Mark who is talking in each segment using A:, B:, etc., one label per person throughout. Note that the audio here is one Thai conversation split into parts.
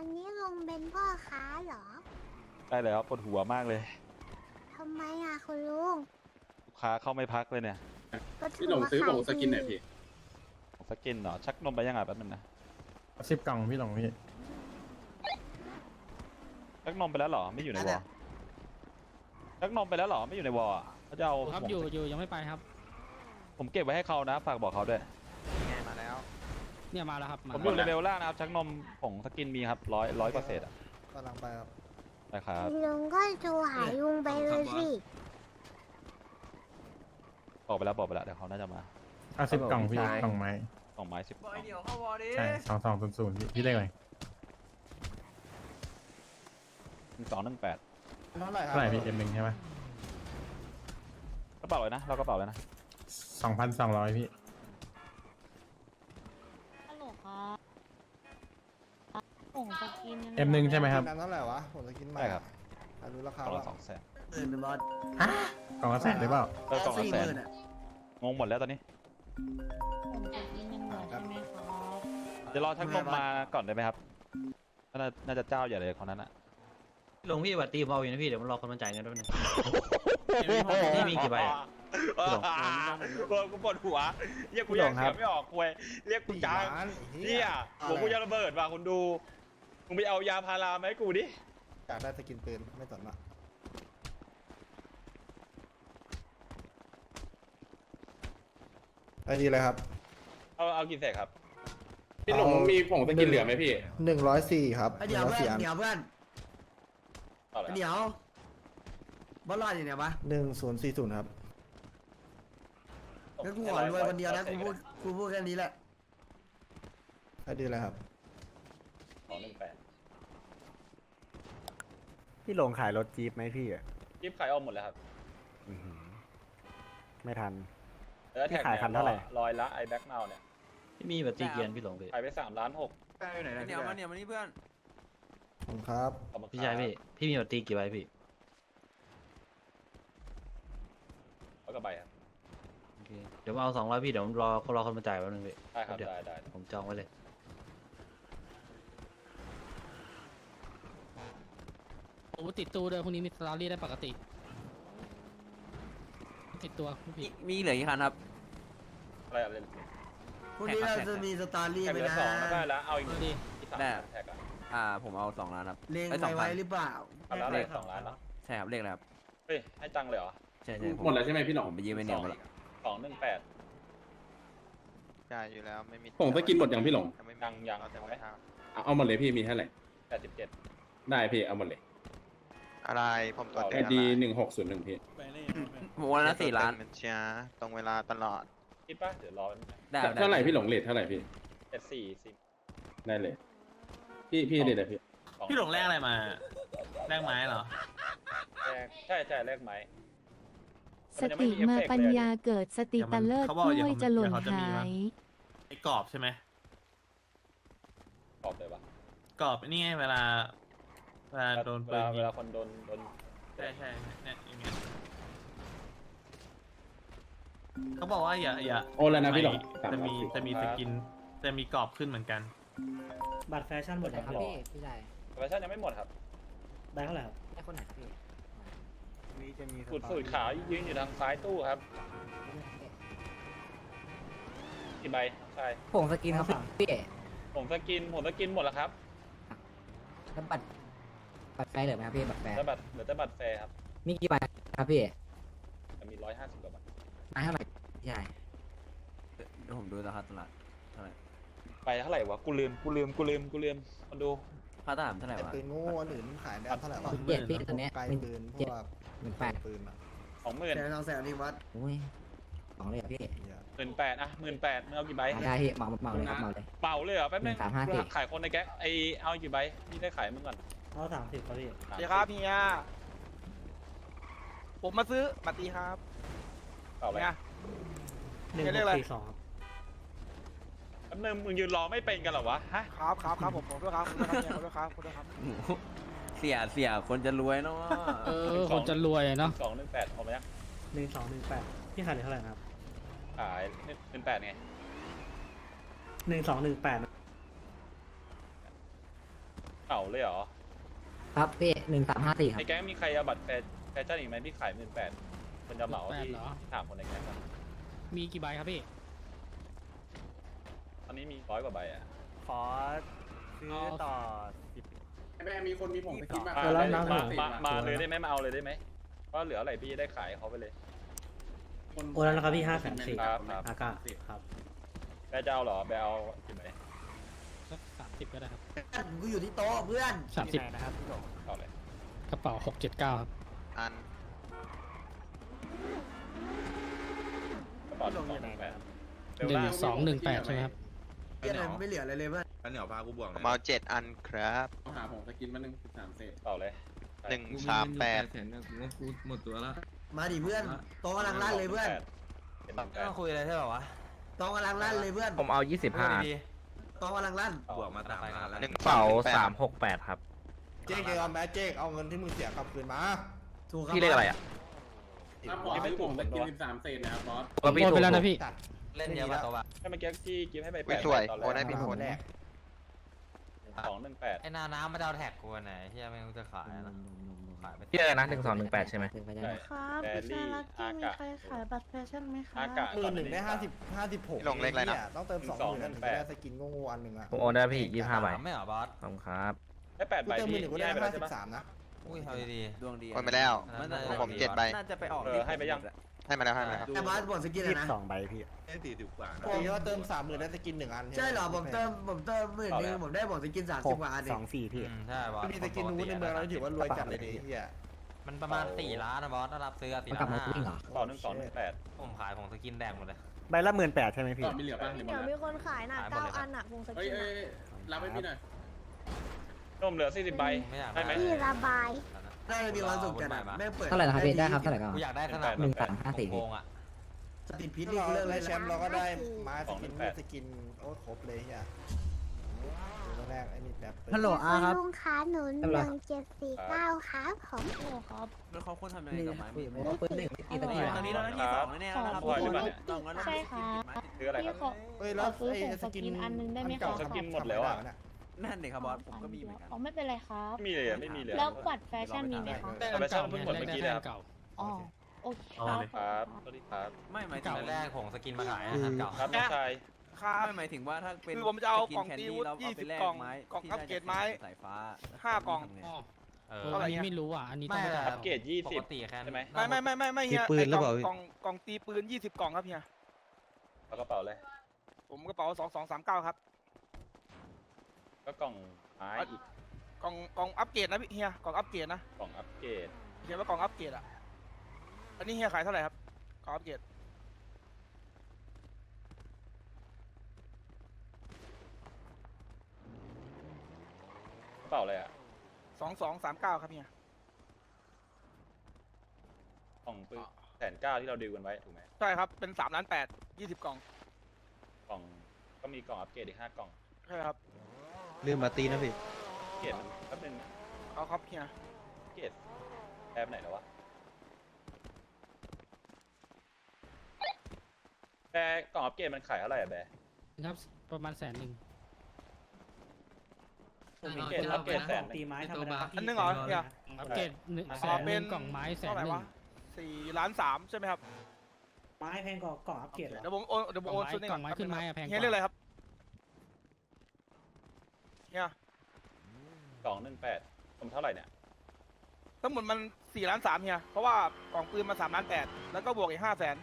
A: วันนี้ลุงเป็นพ่อค้าเหรอ
B: ได้เลยครับปวดหัวมากเลย
A: ทำไมอะคุณลุง
B: ลูกค้าเข้าไม่พักเลยเนี่ย
A: ก็ถื
C: พี่
A: อ
C: หลง
A: ว่า
C: ซื้อ
A: ขา
C: ผ
A: ย
C: งสกินหน่อย
A: ดี
C: พี่
B: ของสกินเหรอชักนมไปยังไงแป๊บนึงนะ
D: สิบกล่องพี่หลงพี่
B: ชักนมไปแล้วเหรอไม่อยู่ในวอลชักนมไปแล้วเหรอไม่อยู่ในวอลอะเขาจะเอา
E: ครับ
B: ผม
E: อยู่อยู่ยังไม่ไปครับ
B: ผมเก็บไว้ให้เขานะฝากบอกเขาด้วย
E: เนี่ยมาแล้ว มา
B: ผมอยู่เลเวลล่างนะครับชักนมผงสกินมีครับร้อยร้อยกว่าเศษอะ
F: กำลังไปครับ
B: นะครับ
A: ลุงก็โทรหาลุงไปเลยสิ
B: บอกไปแล้วบอกไปแล้วเดี๋ยวเขาน่าจะมา
D: อะสิบกล่องพี่กล่องไม้
B: สองไม้สิบ
G: บอยเดี๋ยวเข้าวอดิ
D: ใช่สองสองศูนย์ศูนย์พี่พี่ได้ไหม
B: สองหนึ่งแปด
F: เท่าไหร่ครั
D: เท่าไหร่พี่เอ็มหนึ่งใช่ไหม
B: กระเป๋าเลยนะเรากระเป๋าเลยนะ
D: สองพันสองร้อยพี่ เอ็มหนึ่งใช่ไหมครับ
F: กินนั้นเท่าไหร่วะผมจะกินใหม่
B: ใช่ครับ
F: อะรู้รา
B: ก
F: คา
B: ล่อง
F: ว่า
B: ละสองแสน
G: หมื่นหนึ่งบอส
D: กล่องละแสนหรือเปล่า
B: เออกล่องละ
G: สี่
B: แส
G: ห
B: น
G: มื่นอะ
B: งงหมดแล้วตอนนี้
H: ผงสกินยังเหลือใช่ไหมครับ
B: เดี๋ยวรอชักนมมาก่อนได้ไหมครับน่าน่าจะเจ้าใหญ่เลยคนนั้นอะ
I: หลวงพี่บัตรตีผมเอาอยู่นะพี่เดี๋ยวมันรอคนมาจ่ายเงินด้วยนึง พี่มีกี่ใบอะ
B: กูปวดหัวเรียกกูแยกเสียงไม่ออกคุยเรียกกูจ้า
F: สี่ล้านไอ้
B: เฮียหัวกูจะระเบิดว่ะคุณดู มึงไปเอายาพารามาให้กูดิ
F: อยากได้สกินปืนไม่สนอะไอดีเลยครับ
B: เอาเอากี่เศษครับ
C: พี่หลงมีผงสกินเหลือไหมพี่
F: หนึ่งร้อยสี่ครับ
G: ไอ้เดี๋ยว
F: หนึ่งร้อย
G: เพื่อ
F: สี่
G: น
F: อัน
G: เดี๋ยวเพื่อน
B: เอาเลย
G: เดี๋ยวบอสรอดอยู่เนี่ยปะ
F: หนึ่งศูนย์สี่ศูนย์ครับ
G: งั้นกูขอรวยคนเดียวนะกูพูดกูพูดแค่นี้แหละ
F: ไอดีเลยครับ
B: สองหนึ่งแปด
J: พี่หลงขายรถจี๊ปไหมพี่อะ
B: ยิบขายออกหมดแล้วครับ
J: อื้อหือไม่ทัน
B: แล้วแท็ก
J: พี่ขายคันเท่าไหร่
B: ลอยละไอแบ็กเนาเนี่ย
I: พี่มีบัตรตีเกียร์พี่หลวงพี่
B: ขายไปสามล้านหก
G: เดี๋ยวมาเนี่ยมานี่เพื่อน
F: ขอบคุณครับ
B: ขอบคุณ
I: พี่ชายพี่พี่มีบัตรตีกี่ใบพี่
B: แล้วก็ใบครับ
I: โอเคเดี๋ยวมาเอาสองร้อยพี่เดี๋ยวผมรอรอคนมาจ่ายแป๊บนึงพี่
B: ได้ครับ
I: เดี๋ยว
B: ได้ได้
I: ผมจองไว้เลย
E: โอ้ติดตู้ด้วยพรุ่งนี้มีสตอรี่ได้ปกติ ติดตัวผู้ผิด
G: มีเหลือกี่คันครับ
B: อะไรอะไร
G: พรุ่งนี้เราจะมีสตอรี่
B: แท็ก
G: ไป
B: เหลือ
G: นะ
B: สองแล้วก็แล้วเอาอีก
E: ดูดิ
B: อีกสาม
G: ได้
B: แท็กอะ
G: อ่า ผมเอาสองล้านครับเลงไปไว้หรือเปล่า
B: เอาแล้วอะไรสองล้านแล้ว
G: ใช่ครับเลขอะไรครับ
B: เฮ้ยให้ตังค์เลยเหรอ
G: ใช่ใช่
C: หมดแล้วใช่ไหมพี่หลง
G: ผมไปยืมไปเหนียวมาแล้ว
B: สองหนึ่งแปด
J: จ่ายอยู่แล้วไม่มี
C: ผงสกินหมดยังพี่หลง
B: ยังยัง เอาแต่ไม่
C: เอาเอาหมดเลยพี่มีเท่าไหร่
B: แปดสิบเจ็ด
C: ได้พี่เอาหมดเลย
J: อะไรผมตัว
C: ไอดีหนึ่งหกศูนย์หนึ่งพี่
G: ผมวันละสี่ล้าน
J: มันเชียร์ตรงเวลาตลอด
B: คิดป่ะเดี๋ยวรอแป๊บนึงนะ
G: ได้
C: เท่าไหร่พี่หลงเลทเท่าไหร่พี่
B: เจ็ดสี่สิบ
C: ได้เลย พี่พี่เลทอะไรพี่
B: สอง
I: พี่หลงแรกอะไรมาแรกไม้เหรอ
B: แรกใช่ใช่แรกไหม
H: สติมาปัญญาเกิดสติตะเลิศ
I: เขาบอก
H: ก
I: เดี๋
H: ล้
I: ยว
H: วย
I: เขา
H: จะหล่น
I: เดี๋ยวเขาจะมี
H: หา
I: มั้
H: ย
I: ยไอ้กรอบใช่ไหม
B: ตอบเลยปะ
I: กรอบนี่ไงเวลา เวลาโดน
B: เว
I: ปืน
B: ลา
I: ยิ
B: เว
I: ง
B: ลาคนโดนโดน
I: ใช่ใช่เนี่ยอย่างเงี้ยเขาบอกว่าอย่าอย่า
C: โอ้แล้วนะพี่หลง
I: จะมีจะมีสกิน จะมีกรอบขึ้นเหมือนกัน
E: บัตรแฟชั่นหมด
B: ครับพี่พี่ชายแฟชั่นยังไม่หมดครับ
E: ได้เท่าไหร่ครับ
J: นี่จะมี
B: สูตรสูตรขาวยืนอยู่ทางซ้ายตู้ครับกี่ใบใช่
J: ผงสกินครับพี่
B: ผมสกินผมสกินหมดแล้วครับ
J: แล้วบัตร บัตรแฟร์เหลือไหมครับพี่บัตรแฟร์
B: แล้วบัตรเหลือแต่บัตรแฟร์ครับ
J: มีกี่ใบครับพี่
B: จะมีร้อยห้าสิบกว่าบาท
J: มาเท่าไหร่ใช่
G: เดี๋ยวผมดูราคาตลาดเท่าไหร่
B: ไปเท่าไหร่วะกูลืมกูลืมกูลืมกูลืมมาดู
G: ค่าตลาดเท่าไหร่
F: ไอ
G: วะ
F: ปืนโง่อันอื่นขายได้เท่าไหร่วะ
J: เจ็ดพี่ตัวเนี้ย
F: ไกล
J: เป็น
F: ปืนพ
J: เจ็ด
F: วก
J: หนึ่งแปด
F: ปืนอะ
B: สองหมื่น
G: แสนสองแสนนี่วัด
J: โอ้ยสองเลยเหรอพี่
F: เหี้ย
B: หมื่นแปดอะหมื่นแปดมึงเอากี่ใบ
J: ได้พี่เหมาเหมาเลยครับเหมาเลย
B: เป่าเลยเหรอแป๊บนึง
J: หนึ่งสามห้าสี่
B: ขายคนในแก๊งไอเอากี่ใบพี่ได้ขายมึงก่อน
E: เอาสามสิบครับพี่
B: สาม
J: เดี๋
B: สิ
J: ยวครับเฮียผมมาซื้อบัตรตีครับ
B: เป่าไป
E: หนึ่ง
J: เรียกอะไร
E: สี่สองครับ
B: แป๊บนึงมึงยืนรอไม่เป็นกันเหรอวะ ฮะ
J: ครับครับครับผมผมด้วยครับผมด้วยครับผมด้วยครับ
G: เสียเสียคนจะรวยเนาะ
E: เออ คนจะรวยเนาะ
B: สองหนึ่งแปดพอไหมยัง
E: หนึ่งสองหนึ่งแปดพี่ขายเหลือเท่าไหร่ครับ
B: ขายหนึ่งแปดไง
E: หนึ่งสองหนึ่งแปด
B: เก่าเลยเหรอ
K: ครับพี่หนึ่งสามห้าสี่ครั
B: ใน
K: บ
B: แก๊งมีใครเอาบัตรแฟร์แฟชั่นอีกไหมพี่ขายหมื่นแปดคนจะเหมาที่
E: 18เหรอ
B: ที่ถามคนในแก๊งอะ
E: มีกี่ใบครับพี่
B: ตอนนี้มีร้อยกว่าใบอะ
L: ขอซื้อต่อสิบ
C: แม่มีคนมีผมสกินมา
B: มา
E: แล้ว
B: เลย
E: น้ำ
B: มา
E: หนึ่ง
B: มามาเลยได้ไหมมาเอาเลยได้ไหมว่าเหลืออะไรพี่จะได้ขายเขาไปเลย
E: โอนแล้วนะครับพี่5แสนสี่
B: ครับครับ
E: อากาศครับ
B: แบร์จะเอาเหรอแบร์เอากี่ใบ
E: สัก สามสิบก็ได้ครับ
K: กูอยู่ที่โต๊ะเพื่อน
E: สามสิบ
L: นะครับ
B: เอาเลย
E: กระเป๋าหกเจ็ดเก้าครับ
G: อัน
B: กระเป๋าสองหนึ่งแปด
E: หนึ่งสองหนึ่งแปดใช่ไหมครับ
K: เพื่อนไม่เหลืออะไรเลยเพื่อน
C: อันเหนียวพากูบวก
G: มาเจ็ดอันครับ
C: ต้องหาผมสกินมาหนึ่งสิบสามเศษ
B: เอาเลย
G: หนึ่งสามแปด
C: หมดตัวแล้ว
K: มาดิเพื่อนโต๊ะกำลังลั่นเลยเพื่อน
B: เป็นหนึ่งแปด
L: ต้องคุยอะไรใช่ป่าวะ
K: โต๊ะกำลังลั่นเลยเพื่อน
L: ผมเอายี่สิบห้า
K: โต๊ะกำลังลั่น
B: บวกมาตามมาแล้ว
G: หนึ่ง
L: เป๋า
G: สา
L: สามมหกแปดครับ
F: เจ๊กยอมแม้เจ๊กเอาเงินที่มึงเสียกลับคืนมา
K: ถูกครับ
L: พี่เรียกอะไรอะ
C: ถ้าผมซื้อผมสกินสิบสามเศษนะครับบอส
E: โอนไปแล้วนะพี่
F: จัด
L: เล่นเยอะป่ะตัวป่ะ
B: ให้เมื่อกี้ที่กิฟให้ไปแป
G: ไม่
B: ด
G: สวย
B: ตอนแร
G: โอนให้
B: ก
G: พี่คน
F: แรก
B: สองหนึ่งแปด
L: ไอ้นาน้ำมันจะเอาแท็กกูไหนเฮียไม่รู้จะขายนะ ขายไป
E: พี่อะไรนะหนึ่งสองหนึ่งแปดใช่ไหม
K: ถึงไปได้
B: ใช่
H: ครับ
B: แบรี่อากาศ
H: ขายบัตรแฟชั่นไหมคะ
B: อากาศ
F: หมื่นหนึ่งได้ห้าสิบห้าสิบหก
G: พี่ลงเลขอะไรนะ
F: ต้องเติมสองหมื่นถึงจะได้สกินโง่ๆอันหนึ่งอะ
E: ผมโอนได้พี่ยี่ห้าใบ
L: ไม่เหรอบอส
E: ขอบคุณครับ
B: ได้แปด
F: กู
B: ใบ
F: เติมหมื่
B: พี่
F: นหนึ่งกู
B: พี่
F: ได้
B: ให้ไปแล้
F: ห้าวสิ
B: ใช่
F: บ
B: ปะ
F: สามนะ
L: อุ้ยเอาดีๆดวงดี
G: โอนไปแล้ว
L: น่าจะ
G: ของผมเจ็ดใบ
L: น่าจะไปออก
B: เออให้ไปยัง
G: ให้มาแล้วให้มาแล้วครับ
K: แต่บอสบวกสกินเลยนะ
L: สองใบพี่
C: สี่สิบกว่า
F: ปกติว่าเติมสามหมื่นได้สกินหนึ่งอัน
K: ใช่เหรอผมเติมผมเติมหมื่นหนึงผมได้บวกสกินสามสิบกว่าอันเอง
L: พี่ใช่บอส
F: มีสกินนู้นในเมืองเราถือว่ารวยจัดเลยดิเฮีย
L: มันประมาณสี่ล้านนะบอสถ้ารับซื้อสี่
K: มันกลั
L: ล้า
K: บ
L: น
K: มา
L: ห้า
K: จริงเหรอ
B: ต่อหนึ่งสองหนึ่งแปด
L: ผมขายของสกินแดงหมดเลย
E: ใบละหมื่นแปดใช่ไหมพี่
C: ก็มีเหลือป่ะหรือหมด
H: เดี๋ยว
C: แล้ว
H: มีคนขายน่ะ
L: ขายหมด
H: เก้า
L: เลยครับ
H: อันน่ะวงส
C: เอ้ย
H: กิน
C: เอ้
H: น่ะ
C: ยรับให้พี่หน่อย
B: นมเหลือสี่สิบใบ
L: ไม่อยาก
B: ได้ไหม
A: พี่ระบาย
K: น่าจะมีความสุขจัดอะแม่งเปิด
E: เท่าไหร่นะครับพี่ได้ครับเท่าไหร่ก็
L: กูอยากได้สนับ
E: หนึ่งสามห้าสี่
L: โกงๆอะ
K: สติดพิษ
F: ถ้า
K: นี่
F: เรา
K: กูเลิกเล
F: ได้
K: ย
F: แช
K: นะ
F: มป์เราก็ได้ไม้สกินเลือดสกินโอ้ครบเลยเฮียตัวแรกไอ้นี่แบบ
E: ฮัลโหลอาครับ
A: ลุงขาหนุนหนึ่งเจ็ดสี่เก้าครับผม
H: โอ้ครับ
G: แล้วเขาควรทำยังไง
K: นี่
G: กับไม้
K: คุย
G: มีด
K: กับผมว่าปืนหนึ่งไม่กี่ตัว
H: ตอนนี้
G: เราได้ที่สองแน่ๆแล้วนะครับ
B: ขอด้วยป่ะเนี่ย
G: ลองงั้นเรา
H: ใช่
G: ไม่
H: ค่ะ
B: ซื้ออะไรครับ
H: พี่ขอ
F: เอ้ยแล้ว
H: ขอซื้อ
F: ไอ้
H: ของ
F: สกิน
H: สกินอันหนึงได้ไหม
F: เก่า
H: คะ
B: สกินหมดแล้วอะ
G: นั่นเด็กครับบอสผมก็มีเหมือนกัน
H: อ๋อไม่เป็นไรครับ
B: ไม่มีเลยอะไม่มีเลยอะ
H: แล้วบัตรแฟชั่นมีไหมคะ
B: แต่ไปเช่าเพิ่งหมดเมื่อกี้เลยครับ
H: อ๋อโอเคครับ
B: ครับสวัสดีครับ
G: ไม่หมายถึง
L: เก่าแรกของสกินมาขายอาหารเก่า
B: ครับน้องชาย
G: ไม่หมายถึงว่าถ้าเป็น
M: คือผมจะเอา
G: สน
M: กล่อง
G: แคน
M: ตี
G: ดี้
M: วุฒิ
G: เราเอาไปแล
M: 20กล่อง
G: ไม้
M: กล่อง
G: ที่
M: อัปเกรดไม้
G: สายฟ้า
M: ห้ากล่อง
G: ทำไเอ
L: อ
M: เท่าไหร่เนี่ย
E: ไม่รู้อะ อันนี้
L: ไม่
E: ต้อง
L: แต่
B: อัปเกรดยี่
L: ป
B: สิบ
L: กติแค่
B: ใช่ไหม
M: ไม่ไม่ไม่ไม่ไม่เฮีย
L: ตีปืนหรือเปล่า
M: ไกล่องกล่องตีปืนยี่สิบกล่องครับเฮีย
B: เอากระเป๋าเลย
M: ผมกระเป๋าสองสองสามเก้าครับ
B: ก็กล่องไม้อีก
M: กล่องกล่องอัปเกรดนะพี่เฮียกล่องอัปเกรดนะ
B: กล่องอัปเกรด
M: เฮียว่ากล่องอัปเกรดอะอันนี้เฮียขายเท่าไหร่ครับกล่องอัปเกรด
B: กระเป๋าอะไรอะ
M: สองสองสามเก้าครับเฮีย
B: กล่องปืนแสนเก้าที่เราดีลกันไว้ถูกไหม
M: ใช่ครับเป็นสามล้านแปดยี่สิบกล่อง
B: กล่องก็มีกล่องอัปเกรดอีกห้ากล่อง
M: ใช่ครับ
L: ลืมมาตีนะพี่
B: อัปเกรดมันก็เป็น
M: เอาครับเฮีย
B: อัปเกรดแอบไหนแล้ววะแบร์กล่องอัปเกรดมันขายเท่าไหร่อะแบร์
E: ครับประมาณแสนหนึ่ง
B: อัปเกรดอัปเกรดแสนหนึ่ง
M: อันหนึงเหรอเฮีย
E: อัปเกรดหนึ่ง
B: อ๋อ
E: แสนห
M: เป็
E: นึ่
M: น
E: งกล่องไม้แสน
M: เท่าไหร่
E: หนึ่
M: วะ
E: ง
M: สี่ล้านสามใช่ไหมครับ
E: ไม้แพงกว่ากล่องอัปเกรดเหรอ
M: เดี๋ยวผมโอนเดี๋ยวผมโอน
E: กล่องไม้
M: ส่วนนี้
E: กล่องไม้ขึ้นไม้อะแพงกว่า
M: เฮียเรียกอะไรครับ เฮีย
B: สองหนึ่งแปดผมเท่าไหร่เนี่ย
M: ทั้งหมดมันสี่ล้านสามเฮียเพราะว่ากล่องปืนมาสามล้านแปดแล้วก็บวกอีกห้าแสน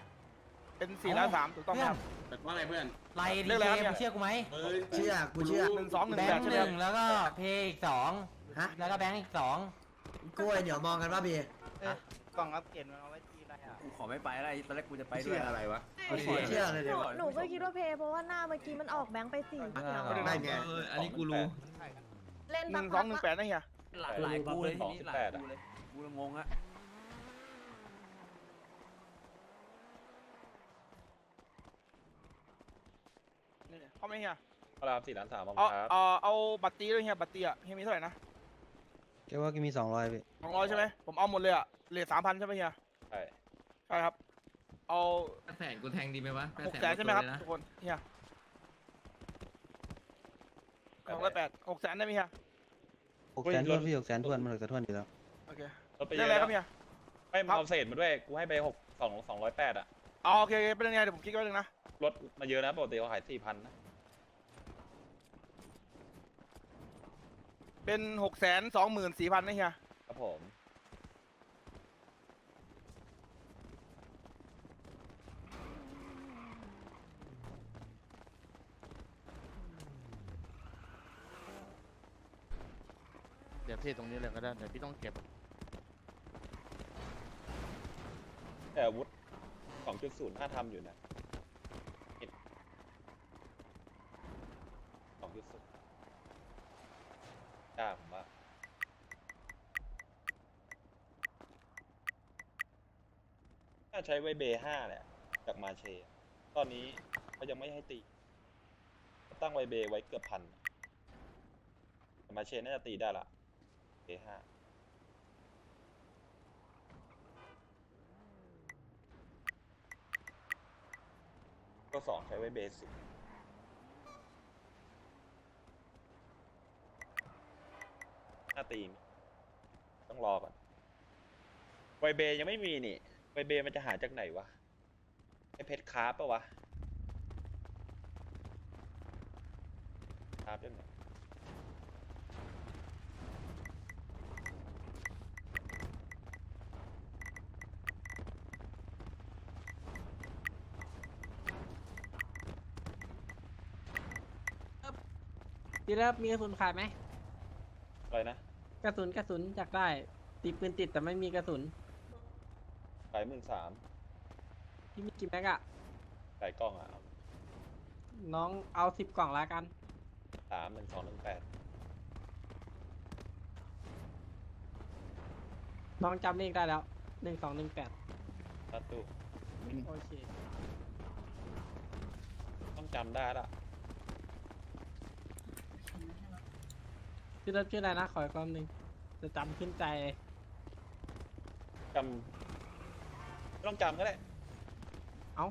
M: เป็นสี่ล้านสามถูกต้องไหมครับ
C: แต่ว่าอะไรเพื่อน
L: ไล่
M: เรื่
L: ดี
M: องอะไร
L: เค
M: ครับ
L: มึงเชื่อกูไหม
C: เอ้ย
K: เชื่อกูเชื่อ
M: หนึ่งสองหนึ่ง
L: แบ
M: แป
L: ง
M: ด
L: ค์
M: ใช่
L: ห
M: ไหมค
L: นึ่
M: รับ
L: งแล้วก็เพย์อีกสอง
K: ฮะ
L: แล้วก็แบงค์อีกสอง
K: กล้วยเดี๋ยวมองกันว่าพี่
M: กล่องอัปเกรดมันเอาไว้ตีอะไรอะ
G: กูขอไม่ไปอะไรตอนแรกกูจะไปด้ว
C: เชื่
G: ย
C: ออะไรวะ
K: ขอเชื่อเลยเดี๋ยว
H: หนูก็คิดว่าเพย์เพราะว่าหน้าเมื่อกี้มันออกแบงค์ไปสี่
K: ไม่ไง
B: อันนี้กูรู้
H: เล่น
M: หนึ่งสองหนึ่งแปดนะเฮีย
G: หลายหลายกูเลยทีนี้หลาย
B: 18
G: กูเลยกูเลยงงอะ
M: นี่เขาไม่เฮีย
B: เอาละครับสี่ล้านสามผม
M: เอา
B: ครับ
M: เอาเอาบัตรตีด้วยเฮียบัตรตีอะเฮียมีเท่าไหร่นะ
L: แกว่าแกมีสองร้อยพี่
M: สองร้อยใช่ไหมผมเอาหมดเลยอะเหลือสามพันใช่ไหมเฮีย
B: ใช่
M: ใช่ครับ เอา
L: แสนกูแทงดีไหมวะ
M: หกแสนใช่ไหมครับทุกคนเฮียสองร้อยแปดหกแสนได้ไหมเฮีย
B: หกแสนทวนพี่หกแสนทวนมันหกแสนทวนอยู่แล้ว
M: โอเค
B: รถไป
M: เรื่
B: เย
M: อง
B: อะ
M: อะไรครับเนี่ย
B: ไม่มาเอาเศษมาด้วย กูให้ไปหกสองสองร้อยแปดอะ
M: อ๋อโอเคโอเคเป็นยังไงเดี๋ยวผมคิดไว้หนึ่งนะ
B: รถมาเยอะนะปกติเขาขายสี่พันนะ
M: เป็นหกแสนสองหมื่นสี่พันนะเฮีย
B: ครับผม
N: เดี๋ยวพี่ตรงนี้เลยก็ได้เดี๋ยวพี่ต้องเก็บ
B: แต่อาวุธสองจุดศูนย์ห้าทำอยู่นะสองจุดศูนย์ยากผมว่าน่าใช้ไว้เบห้าแหละจากมาเช ตอนนี้เขายังไม่ให้ตี ตั้งไว้เบไว้เกือบพัน มาเชน่าจะตีได้ละ เบห้าก็สองใช้ไว้เบสิกหน้าตีมต้องรอก่อนไวเบยังไม่มีนี่ไวเบมันจะหาจากไหนวะไอเพชรคาร์ปะวะคาร์ปยังไง
O: พี่รับมีกระสุนขายไหม
B: อะไรนะ
O: กระสุนกระสุนอยากได้ตีปืนติดแต่ไม่มีกระสุน
B: ขายหมื่นสาม
O: พี่มีกี่แม็กอะ
B: ขายกล้องอะ
O: น้องเอาสิบกล่องละกัน
B: สามหนึ่งสองหนึ่งแปด
O: น้องจำเลขได้แล้วหนึ่งสองหนึ่งแปด
B: ตัดตู้
O: โอเค
B: ต้องจำได้ละ
O: พี่รถชื่ออะไรนะ ขออีกรอบหนึ่งจะจำขึ้นใจเลย
B: จำไม่ต้องจำก็ได้
O: เอ้า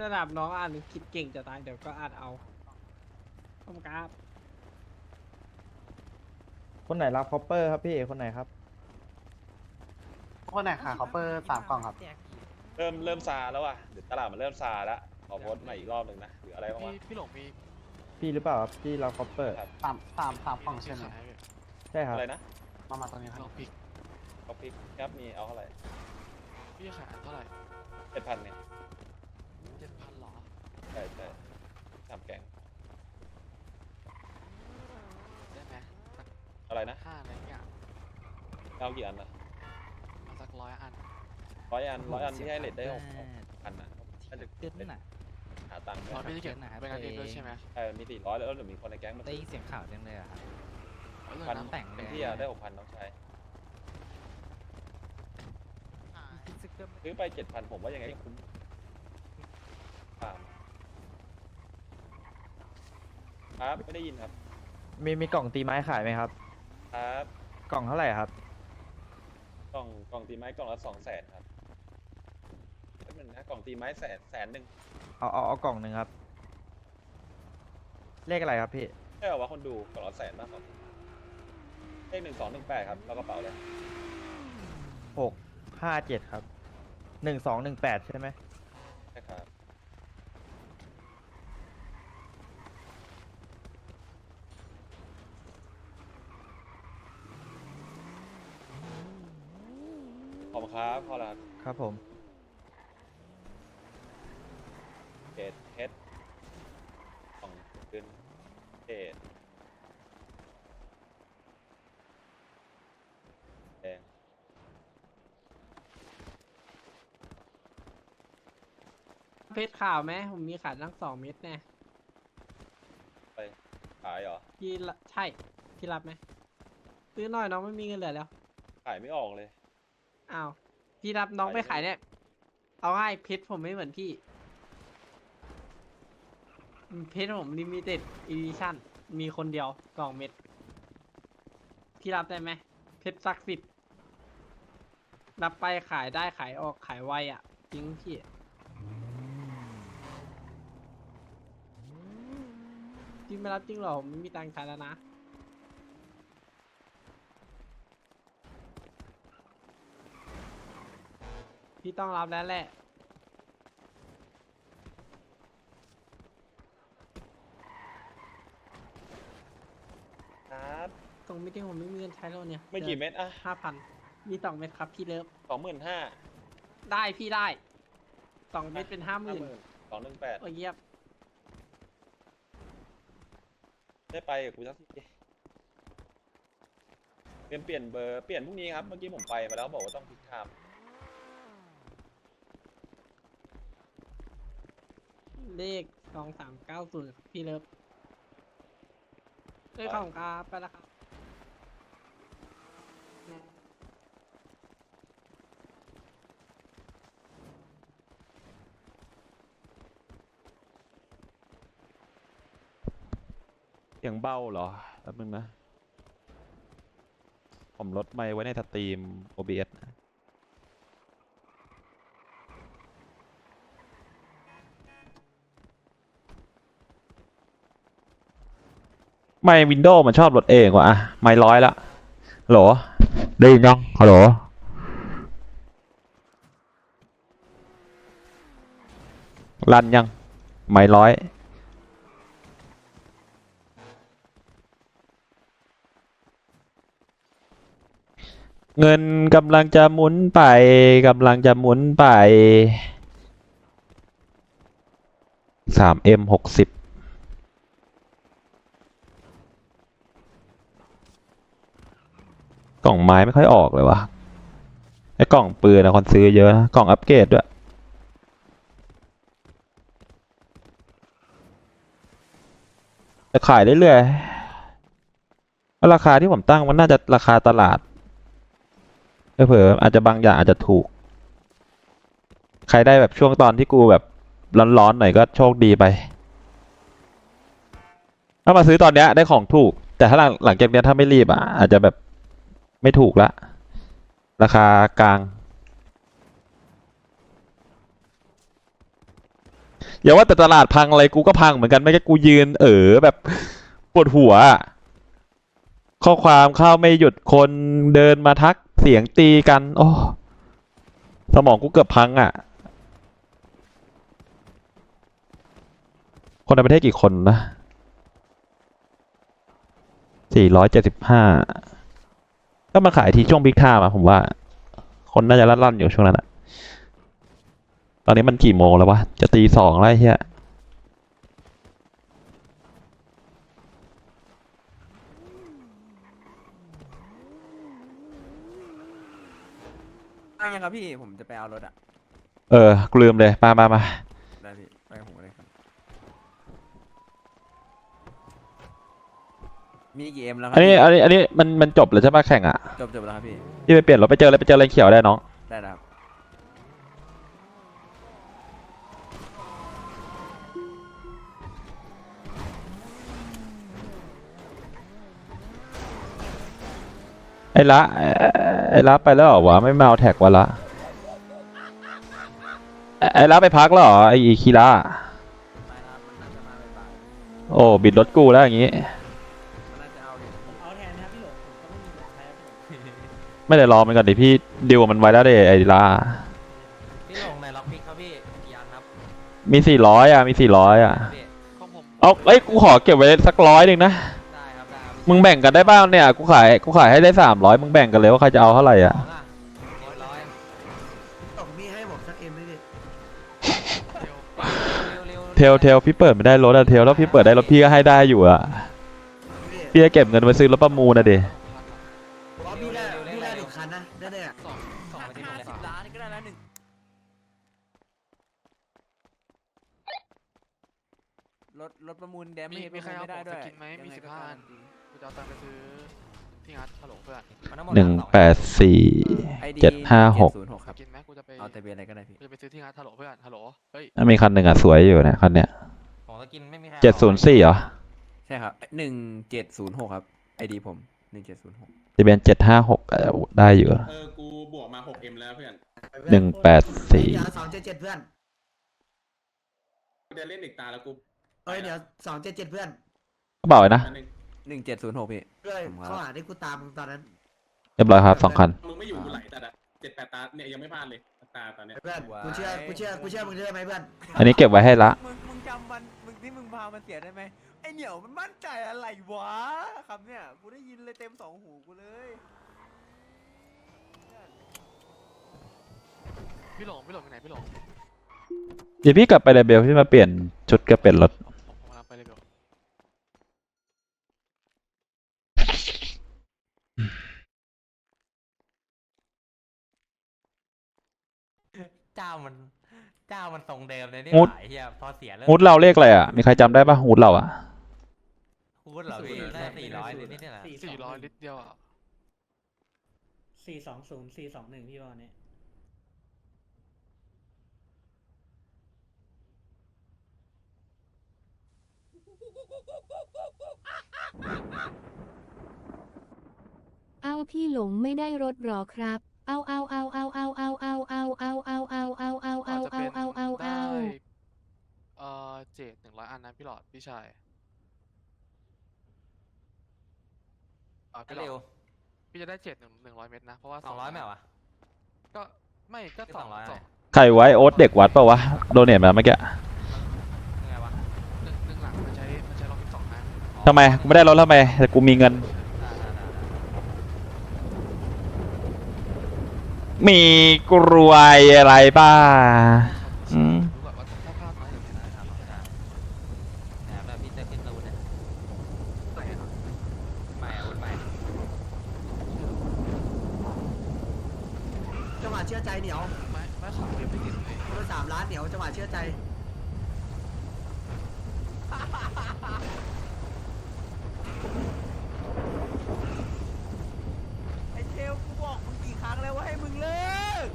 O: ระดับน้องอ่านอังกฤษเก่งจะตายเดี๋ยวก็อ่านเอาขอบคุณครับ
P: คนไหนรับคอปเปอร์ครับพี่เอคนไหนครับ
Q: คนไหนค่ะคอปเปอร์สามกล่องครับ
B: เริ่มเริ่มซาแล้วอะเดี๋ยวตลาดมันเริ่มซาแล้วขอโพสต์ใหม่อีกรอบหนึ่งนะหรืออะไรบ้างวะ
N: พี่หลงมี
P: พี่หรือเปล่าครับที่รับคอปเปอร์
B: ครับ
Q: สามสามสามกล่องใช่ไหม
P: ใช่ครับ
B: อะไรนะ
Q: มามาตรงนี้ครับ
N: ลองพิก
B: เอาพริกครับมีเอาเท่าไหร่
N: พี่ขายเท่าไหร่
B: เจ็ดพันเนี่ย
N: เจ็ดพันหรอ
B: ใช่ใช่สามแกง
N: ได้ไหม
B: อะไรนะ
N: ห้าอะไรเงี้ย
B: เอากี่อันนะ
N: เอาสักร้อยอัน
B: ร้อยอันร้อยอันที่ให้เลทได้หกพันนะน่าจะหา ตังค์
N: ร้อย
B: ไม่
N: พี่จะเก็บเป็นการเก็บด้วยใช่ไหม
B: ใช่มีสี่ร้อยแล้วเดี๋ยวมีคนในแก๊งมา
Q: ได้ยินเสียงข่าวจังเลยอะครับ
N: เอาเลย
B: พัน
N: นะ
Q: แต่งเลย
B: เป็นที่อะได้หกพันน้องชายซื้อไปเจ็ดพันผมว่ายังไงก็คุ้มตามครับไม่ได้ยินครับ
P: มีมีกล่องตีไม้ขายไหมครับ
B: ครับ
P: กล่องเท่าไหร่ครับ
B: กล่องกล่องตีไม้กล่องละสองแสนครับแป๊บนึงนะกล่องตีไม้แสนแสนหนึ่ง
P: เอาเอาเอากล่องหนึ่งครับ เลขอะไรครับพี่
B: ใช่เหรอวะคนดูกล่องละแสนมากกว่าเลขหนึ่งสองหนึ่งแปดครับแล้วกระเป๋าเลย
P: หกห้าเจ็ดครับ หนึ่งสองหนึ่งแปดใช่ไหม
B: ใช่ครับขอบคุณครับพอแล้ว
P: ครับผม
B: เกตเฮดของขึ้นเกตแดง
O: เพชรข่าวไหมผมมีขายทั้งสองเม็ดแน่
B: ไปขายเหรอ
O: พี่ละใช่พี่รับไหมซื้อหน่อยน้องไม่มีเงินเหลือแล้ว
B: ขายไม่ออกเลย
O: อ้าว พี่รับน้องไปขายเนี่ย เอาง่ายเพชรผมไม่เหมือนพี่ เพชรผมลิมิเต็ดอีดิชั่นมีคนเดียวสองเม็ดพี่รับได้ไหมเพชรซักสิบรับไปขายได้ขายออกขายไวอะจริงพี่พี่ไม่รับจริงหรอผมไม่มีตังค์ใช้แล้วนะพี่ต้องรับแล้วแหละ งไม่ได้ผมไม่มีเงินใช้แล้วเนี่ย
R: ไม่กี่เม็ดอะ
O: ห้าพันมีสองเม็ดครับพี่เลิฟ
R: สองหมื่นห้า
O: ได้พี่ได้สองเม็ดเป็นห้าห
R: ห้า
O: มื่น
R: หมื่นสองหนึ่งแปด
O: โอ้ยเยียบ
R: ได้ไปกับกูสักทีเปลี่ยนเปลี่ยนเบอร์เปลี่ยนพรุ่งนี้ครับ เมื่อกี้ผมไปมาแล้วบอกว่าต้องพิกไทม์
O: เลขสองสามเก้าศูนย์พี่เลิฟเลขของครับไปแล้วครับ
R: สียงเบาเหรอแป๊บนึงนะ ผมลดไมค์ไว้ในสตรีม OBS นะ ไมค์วินโดว์มันชอบลดเองว่ะอะไมค์ร้อยละฮัลโหลได้ยินยังฮัลโหลรันยัง ไมค์ร้อย เงินกำลังจะหมุนไปกำลังจะหมุนไปสามเอ็มหกสิบกล่องไม้ไม่ค่อยออกเลยวะไอ้กล่องปืนนะคนซื้อเยอะนะกล่องอัปเกรดด้วยจะขายเรื่อยๆราคาที่ผมตั้งมันน่าจะราคาตลาด เผลอๆอาจจะบางอย่างอาจจะถูก ใครได้แบบช่วงตอนที่กูแบบร้อนๆหน่อยก็โชคดีไป ถ้ามาซื้อตอนเนี้ยได้ของถูก แต่ถ้าหลังหลังจากเนี้ยถ้าไม่รีบอะอาจจะแบบไม่ถูกละ ราคากลาง อย่าว่าแต่ตลาดพังอะไรกูก็พังเหมือนกันไม่ใช่กูยืนเออแบบปวดหัวอะ ข้อความเข้าไม่หยุดคนเดินมาทักเสียงตีกัน โอ้สมองกูเกือบพังอะ คนในประเทศกี่คนนะสี่ร้อยเจ็ดสิบห้าก็มาขายที่ช่วงบิ๊กทม์อะผมว่า คนน่าจะลั่นๆอยู่ช่วงนั้นอะตอนนี้มันกี่โมงแล้ววะ จะตีสองแล้วไอ้เฮีย
G: ยังครับพี่ ผมจะไปเอารถอะ
R: เออกูลืมเลยมามามา
G: ได้พี่ ไปกับผมเลยครับ มีกี่เอ็มแล้วครั
R: อันนี้
G: พี่
R: อันนี้อันนี้มันมันจบแล้วใช่ปะแข่งอะ
G: จบจบแล้วครับพี่
R: ที่ไปเปลี่ยนรถไปเจออะไรไปเจออะไรเขียวได้น้อง
G: ได้แล้วครับ
R: ไอ้ละไอ้ละไปแล้วเหรอวะไม่มาเอาแท็กวะละไอ้ไอ้ละไปพักแล้วเหรอไอ้อีคีระ
G: ไปครับมันน่า
R: โอ้บิดรถกูแล้วอย่างงี้
G: เอา
O: แทนนะครับพี่หลงผมก็ไม่มีเงินใช้ครับผม
R: ไม่ได้รอมันก่อนดิพี่ดิวกับมันไว้แล้วเดไอ้ละ
L: พี่หลงในล็อกพิกครับพี่กี่อันครับ
R: มีสี่ร้อยอะมีสี่ร้อยอะ
L: พี่
H: ของผม
R: เอาเอ้ยกูขอเก็บไว้สักร้อยหนึ่งนะ มึงแบ่งกันได้บ้างเนี่ย กูขาย กูขายให้ได้สามร้อยมึงแบ่งกันเลยว่าใครจะเอาเท่าไหร่อะ
L: สองอะร้อยร้อย
F: ตกมีให้ผมสักเอ็มไหมพี่
L: เร็ว
R: เทลเทลพี่เปิดไม่ได้รถอะเทลแล้วพี่เปิดได้รถพี่ก็ให้ได้อยู่อะพี่จะเก็บเงินไว้ซื้อรถประมูลนะเด
F: อ๋อพี่ได้พี่ได้หนึ่งคันนะได้เนี่ย
L: สองสองนาที
G: ห้า
L: เลย
G: สิบล้านนี่ก็ได้แล้วหนึ่งรถรถประมูลแดม
H: มี
G: ไม่
H: มีใครเอา
G: ไม่ได้
H: ของ
G: ด้วย
H: สกินไหมมี
G: ยังง
H: สิบ
G: ก็
H: ห้า
G: กร
H: อัน
G: ตี
H: กูจะ เอาตังค์ไปซื้อที่งัดฮัลโหลเพื่อน
L: มันทั้งหมด
R: หนึ่ง
L: สอ
R: แปดสี่
G: ID
R: เจ็ดห้าหก
G: 706ครับ
H: กินไหมกูจะไป
G: เอาทะเบียนอะไรก็ได้พี่
H: กูจะไปซื้อที่งัดฮัลโหลเพื่อนฮัลโหลเฮ้ย
R: มีคันหนึ่งอะสวยอยู่นะคันเนี้ย
L: ของสกินไม่มีใครอา
R: เจ็ดศูนย์สี่เหรอ
G: ใช่ครับหนึ่งเจ็ดศูนย์หกครับ ID ผมหนึ่งเจ็ดศูนย์หก
R: ทะเบียนเจ็ดห้าหกได้อยู่
C: เออ กูบวกมา 6M แล้วเพื่อน
R: หนึ่งแปดสี่
F: เดี๋ยวสองเจ็ดเจ็ดเพื่อน
C: กูจะเล่นอีกตาแล้วกู
F: เอ้ยเดี๋ยวสองเจ็ดเจ็ดเพื่อน
R: ก็บอกไว้นะ
C: อันหนึ่ง
G: หนึ่งเจ็ดศูนย์หกพี่
F: ด้วย
G: ผมครับ
F: ข้อหาที่กูตามมึงตอนนั้น
R: เรียบร้อยครับสองคัน
C: มึงไม่อยู่กูไหลแต่อะเจ็ดแปดตาเนี่ยยังไม่พลาดเลยตาตอนเนี้ย
K: เพื่อนกูเชื่อกูเชื่อกูเชื่อมึงได้ไหมเพื่อน
S: อันนี้เก็บไว้ให้ละ
L: มึงมึงจำมันมึงที่มึงพามันเสียได้ไหมไอเหนียวมันมั่นใจอะไรวะคำเนี่ยกูได้ยินเลยเต็มสองหูกูเลย
N: พี่หลงพี่หลงไปไหนพี่หลง
R: เดี๋ยวพี่กลับไปเลยเบลพี่มาเปลี่ยนชุดก็เป็นรถ
N: ผมกำลังไปเลยเบล
L: เจ้ามัน เจ้ามันทรงเดิมเลยนี่
R: ฮูด
L: หว่าไอ้เฮียพอเสียเริ่ม
R: ฮูดเราเลขอะไรอะ มีใครจำได้ปะฮูดเราอะ
L: ฮูดเหรอพี่ได้สี่ร้อยหรือนี่นี่แหละ
N: สี่ร้อยลิตรเดียวอะ
T: สี่สองศูนย์สี่สองหนึ่งพี่วันนี้
H: เอาพี่หลงไม่ได้รถหรอครับ เอาเอาเอาเอาเอาเอาเอาเอาเอาเอาเอาเอาเอาเอา
N: อาจจะ
H: เอา
N: เป็น
H: เอาเอาเอา
N: เออเจ็ดหนึ่งร้อยอันนะพี่หลอดพี่ชายอ่าพี่หล
L: เร็ว
N: อดพี่จะได้เจ็ดหนึ่งหนึ่งร้อยเมตรนะเพราะว่า
L: สองร้อยไหมวะ
N: ก็ไม่ก็
L: คือ
N: สอง
L: 200
N: สอง
R: ใครไว้โอ๊ตเด็กวัดปะวะโดเนทมาเมื่อกี้
L: ยังไงวะ
N: หนึ่งหนึ่งหลังมันใช้มันใช้ล็อกที่สองนะ
R: ทำไมกูไม่ได้รถทำไมแต่กูมีเงิน
L: ได้ได้ได้ได้
R: มีกรวยอะไรบ้าอืม
N: รู้ก่อนว่าถ้าพลาดน้อยหรือไม่
L: ได้ครับได้แอบแบบพี่จะขึ้นตูนเนี่ย
N: ไหนอะ
L: ไม่อาวุธไม่
K: จังหวะเชื่อใจเหนียว
N: ไม่ไม่ขับเรียบไม่ติดเลย
K: รถสามล้านเหนียวจังหวะเชื่อใจ
L: ไอเชลกูบอกมึงกี่ครั้งแล้วว่าให้มึงเลิก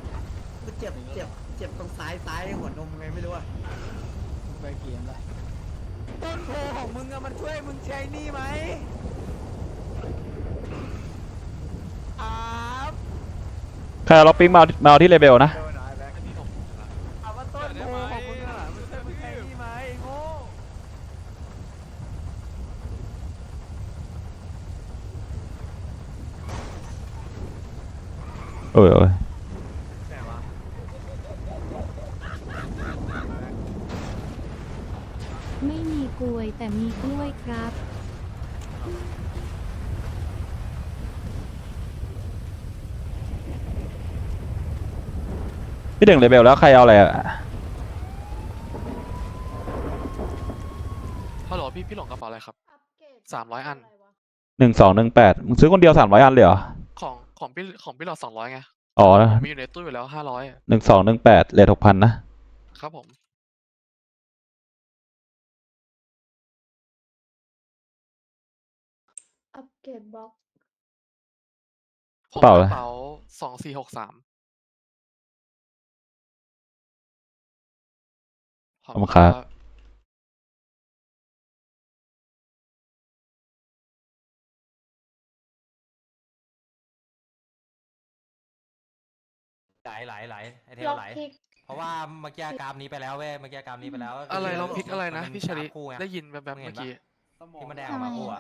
K: กูเจ็บเจ็บเจ็บตรงซ้ายซ้ายหัวนมไงไม่รู้อะ
T: ไปเกียมได้
L: ต้นโพของมึงอะมันช่วยมึงใช้หนี่ไหมครับ
R: ใครเราปิ้งมาเมาที่เลเบลนะ
N: ให้พี่ผมนะ
L: ถาว่าต้นโพของมึงอะมันช่มึงใช้หนี่ไหมไอ้โง่
R: โอ้ยโอ้ย
H: ไม่มีกลวยแต่มีกล้วยครับ
R: พี่ถึงเลเบลแล้วใครเอาอะไรอะ
N: ฮัลโหลพี่พี่หลงกระเป๋าอะไรครับ สามร้อยอัน
R: หนึ่งสองหนึ่งแปดมึงซื้อคนเดียวสามร้อยอันเลยเหรอ
N: ของของพี่ของพี่หลอดสองร้อยไง
R: อ๋อ
N: มีอยู่ในตู้อยู่แล้วห้าร้อย
R: หนึ่งสองหนึ่งแปดเลทหกพันนะ
N: ครับผม
U: อัปเกรดบล็อก
N: ผม
R: เปล่า
N: ก
R: เลย
N: ระเป๋าสองสี่หกสาม
R: ขอบคุณครับ
L: ไหลไหลไหลไอเทลไหล เพราะว่าเมื่อกี้กราฟนี้ไปแล้วเว้ยเมื่อกี้กราฟนี้ไปแล้ว
N: อะไรลองพลิกอะไรนะ
L: มั
N: พี่ชลิ
L: สามคู่ไง
N: ได้ยินแบบแบบ
L: มึงเห็
N: เมื่
L: น
N: อ
L: ปะ
N: กี้
L: ที่มันแดงออกมาคู่อะ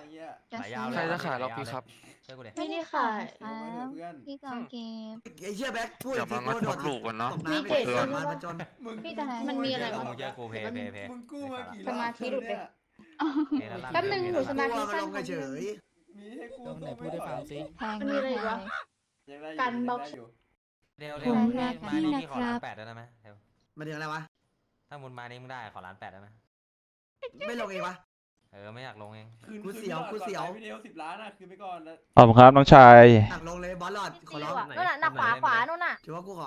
L: ไหลยาวเลย
N: ใครจะขายลองพลิกครับ
L: เชื่อกูดิ
H: ไม่ได้ขายครับพี่จอมเกม
K: ไอ้เชี่ยแบ็คพูด
N: เดี๋ยวมันงัดมดลูกกันเนอะ
K: ตกน้ำ
H: มีเจ็ด
K: เกิดมามันจน
H: พี่แต่มันมีอะไร
L: เชื่อ
H: วะ
L: กูมึงเชื่อกูเพย์เพย์เพย์
K: มึงกู้มากี่
H: สมาธิหลุดเลย
L: เพย์แล้วล่ะ
H: แป๊บนึงหนูสมาธิ
K: กู้
H: สั้
K: มานลง
H: ค่ะ
K: เฉย
T: ต้องไหนพูดได้ฟังสิ
H: แพงมันมีอะไรวะกันบล็อก
L: เร็ว
H: ผ
L: เร็ว
H: ม
L: นี่
H: รัก
L: มา
H: พี่
L: นี่
H: นะ
L: พี่ขอ
H: ครั
L: ล้าน
H: บ
L: แปดได้ไหมเร็ว
K: มาถึงอะไรวะ
L: ถ้ามุนมานี่มึงได้ขอล้านแปดได้ไหม
K: ไม่ลงเองวะ
L: เออไม่อยากลงเอง
K: กูเสียวกูเสียว
R: ขอบคุณครับน้องชาย
K: ตักลงเลยบอลหลอดขอร้อง
H: นู่นน่ะหน้าขวาขวานู่นน่ะ
K: ถือว่ากูขอ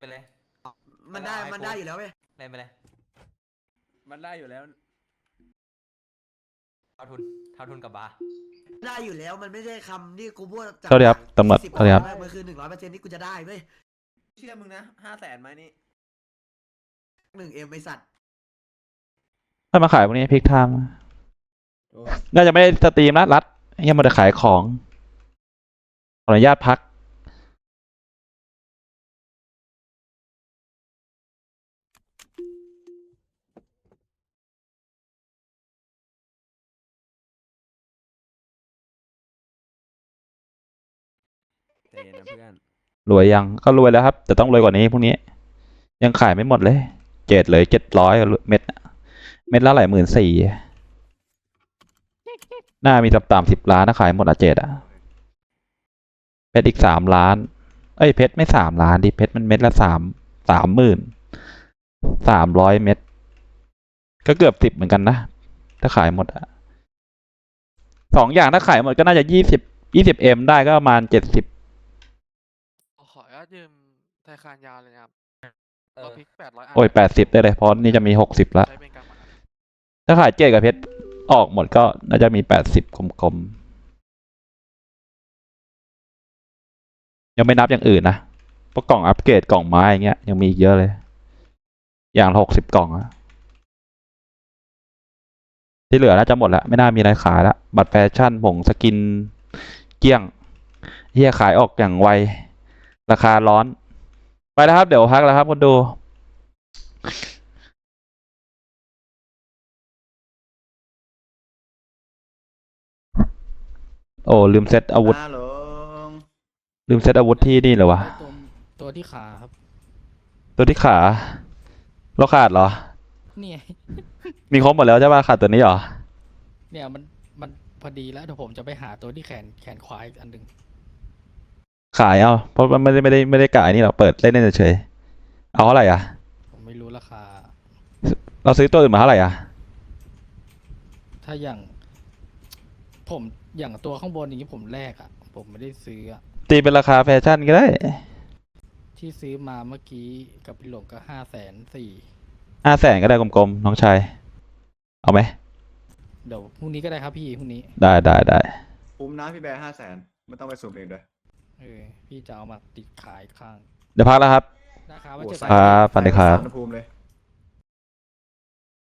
L: ไปเลย
K: มันได้ มันได้อยู่แล้วเว้ย
L: เล่นไปเลย
G: มันได้อยู่แล้ว
L: เท่าทุนเท่าทุนกับบาร์
K: ได้อยู่แล้ว มันไม่ใช่คำที่กูพูดจาก
R: สวัสดีครับตำรวจ
K: 10
R: สวัสดีครับ
K: มันคือหนึ่งร้อยเปอร์เซ็นต์ที่กูจะได้เว้ย
G: เชื่อมึงนะห้าแสนไหมนี่
K: หนึ่งเอ็มไอสัตว์
R: ถ้ามาขายพวกนี้พลิกทาง น่าจะไม่ได้สตรีมนะรัดยังมาจะขายของขออนุญาตพัก
S: เจนะเพื่อน
R: รวยยังก็รวยแล้วครับ แต่ต้องรวยกว่านี้พรุ่งนี้ ยังขายไม่หมดเลย เจ็ดเลยเจ็ดร้อยเม็ดเม็ดละหลายหมื่นสี่ น่ามีต่ำๆสิบล้านนะขายหมดอะเจ็ดอะเพชรอีกสามล้าน เอ้ยเพชรไม่สามล้านดิเพชรมันเม็ดละสามสามหมื่นสามร้อยเม็ดก็เกือบสิบเหมือนกันนะ ถ้าขายหมดอะสองอย่างถ้าขายหมดก็น่าจะยี่สิบยี่สิบเอ็มได้ก็ประมาณเจ็ดสิบ
N: ขออนุญาตยืมธนาคารยาวเลยนะครับรถพลิกแปดร้อยอัน
R: โอ้ยแปดสิบได้เลยเพราะนี่จะมีหกสิบละ
N: ใช้เป็นกลางวันครับ
R: ถ้าขายเจ็ดกับเพชร ออกหมดก็น่าจะมีแปดสิบกลมๆ ยังไม่นับอย่างอื่นนะพวกกล่องอัปเกรดกล่องไม้อย่างเงี้ยยังมีอีกเยอะเลย อย่างหกสิบกล่องอะที่เหลือน่าจะหมดละไม่น่ามีอะไรขายละบัตรแฟชั่นผงสกินเกลี้ยงเฮียขายออกอย่างไว ราคาร้อน ไปแล้วครับ เดี๋ยวพักแล้วครับคนดู โอ้ลืมเซตอาวุธ
V: ฮัลโหล
R: ลืมเซตอาวุธที่นี่เหรอวะ
E: ตัวตัวที่ขาครับ
R: ตัวที่ขาเราขาดเหรอ
E: นี่
R: มีครบหมดแล้วใช่ป่ะขาดตัวนี้เหรอ
E: เนี่ยมันมันพอดีแล้วเดี๋ยวผมจะไปหาตัวที่แขนแขนขวาอีกอันหนึ่ง
R: ขายเอาเพราะมันไม่ได้ไม่ได้ไม่ได้กะไอ้นี่หรอกเปิดเล่นเล่นเฉยๆเอาเท่าไหร่อะ
E: ผมไม่รู้ราคา
R: เราซื้อตัวอื่นมาเท่าไหร่อะ
E: ถ้าอย่าง ผม อย่างตัวข้างบนอย่างนี้ผมแลกอะผมไม่ได้ซื้ออะ
R: ตีเป็นราคาแฟชั่นก็ได้
E: ที่ซื้อมาเมื่อกี้กับพี่หลงก็ห้าแสนสี่
R: ห้าแสนก็ได้กลมๆน้องชาย เอาไหม
E: เดี๋ยวพรุ่งนี้ก็ได้ครับพี่พรุ่งนี้
R: ได้ได้ได้
V: คุ้มนะพี่แบร์ห้าแสนไม่ต้องไปสูบเองด้วย
E: เออ พี่จะเอามาติดขายข้าง
R: เดี๋ยวพักแล้วครับ
E: นะครับ
V: โอ้
E: ว่าจะ
V: ใส่
R: ครับสวัสดีครับ
V: ใส่สารภูมิเลย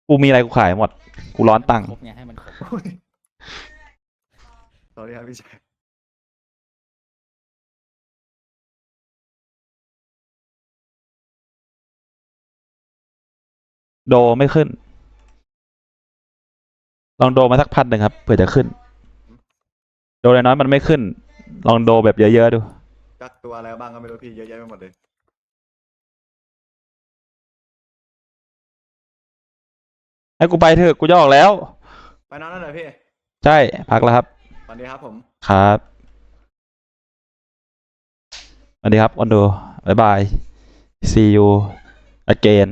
R: กูมีอะไรกูขายหมด กูร้อนตังค์
E: ครบไงให้มันครบ
V: สวัสดีครับพี่ชาย
R: โดไม่ขึ้น ลองโดมาสักพันหนึ่งครับเผื่อจะขึ้น โดน้อยๆมันไม่ขึ้น ลองโดแบบเยอะๆดู
V: กักตัวอะไรบ้างก็ไม่รู้พี่เยอะแยะไปหมดเลย
R: ให้กูไปเถอะกูจะออกแล้ว
V: ไปนอนนั่นเลยพี่
R: ใช่ พักแล้วครับ
V: ส วัสดีครับผม
R: ครับสวัสดีครับวันดูบายบาย see you again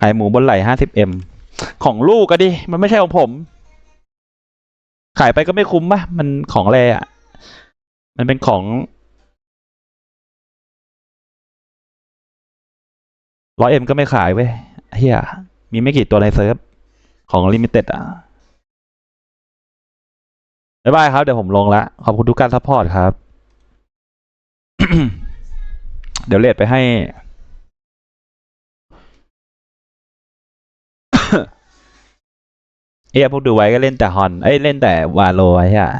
R: ขายหมูบนไหล่ห้าสิบเอ็มของลูกก็ดิ มันไม่ใช่ของผม ขายไปก็ไม่คุ้มปะมันของแรอะมันเป็นของร้อยเอ็มก็ไม่ขายเว้ยเฮียมีไม่กี่ตัวในเซิร์ฟของลิมิเต็ดอะ บ๊ายบายครับ เดี๋ยวผมลงละขอบคุณทุกการซัพพอร์ตครับ เดี๋ยวเลดไปให้ เอ้ยพวกดูไว้ก็เล่นแต่ฮอน เอ้ย เล่นแต่วาโลไว้อะ